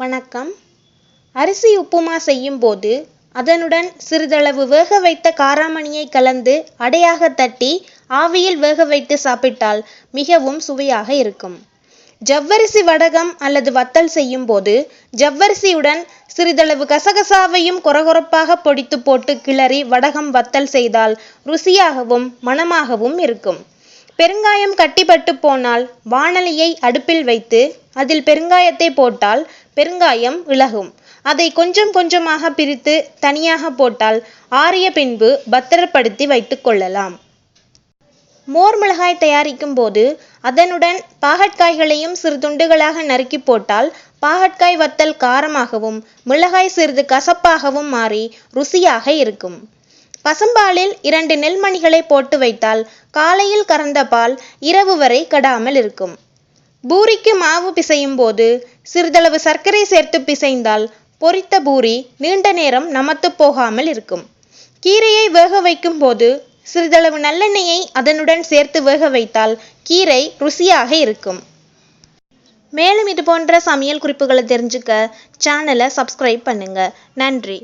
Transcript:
வணக்கம். அரிசி உப்புமா செய்யும் போது அதனுடன் சிறிதளவு வேக வைத்த காராமணியை கலந்து அடையாக தட்டி ஆவியில் வேக வைத்து சாப்பிட்டால் மிகவும் சுவையாக இருக்கும். ஜவ்வரிசி வடகம் அல்லது வத்தல் செய்யும் போது ஜவ்வரிசியுடன் சிறிதளவு கசகசாவையும் கொரகொரப்பாக பொடித்து போட்டு கிளறி வடகம் வத்தல் செய்தால் ருசியாகவும் மணமாகவும் இருக்கும். பெருங்காயம் கட்டிப்பட்டு போனால் வாணலியை அடுப்பில் வைத்து அதில் பெருங்காயத்தை போட்டால் பெருங்காயம் இளகும் அதை கொஞ்சம் கொஞ்சமாக பிரித்து தனியாக போட்டால் ஆறிய பின்பு பத்திரப்படுத்தி வைத்துக் கொள்ளலாம். மோர் மிளகாய் தயாரிக்கும் போது அதனுடன் பாகற்காய்களையும் சிறு துண்டுகளாக நறுக்கி போட்டால் பாகற்காய் வத்தல் காரமாகவும் மிளகாய் சிறிது கசப்பாகவும் மாறி ருசியாக இருக்கும். பசும்பாலில் இரண்டு நெல்மணிகளை போட்டு வைத்தால் காலையில் கறந்த பால் இரவு வரை கெடாமல் இருக்கும். பூரிக்கு மாவு பிசையும் போது சிறிதளவு சர்க்கரை சேர்த்து பிசைந்தால் பொரித்த பூரி நீண்ட நேரம் நமத்து போகாமல் இருக்கும். கீரையை வேக வைக்கும் போது சிறிதளவு நல்லெண்ணெயை அதனுடன் சேர்த்து வேக வைத்தால் கீரை ருசியாக இருக்கும். மேலும் இது போன்ற சமையல் குறிப்புகளை தெரிஞ்சுக்க சேனலை சப்ஸ்கிரைப் பண்ணுங்க. நன்றி.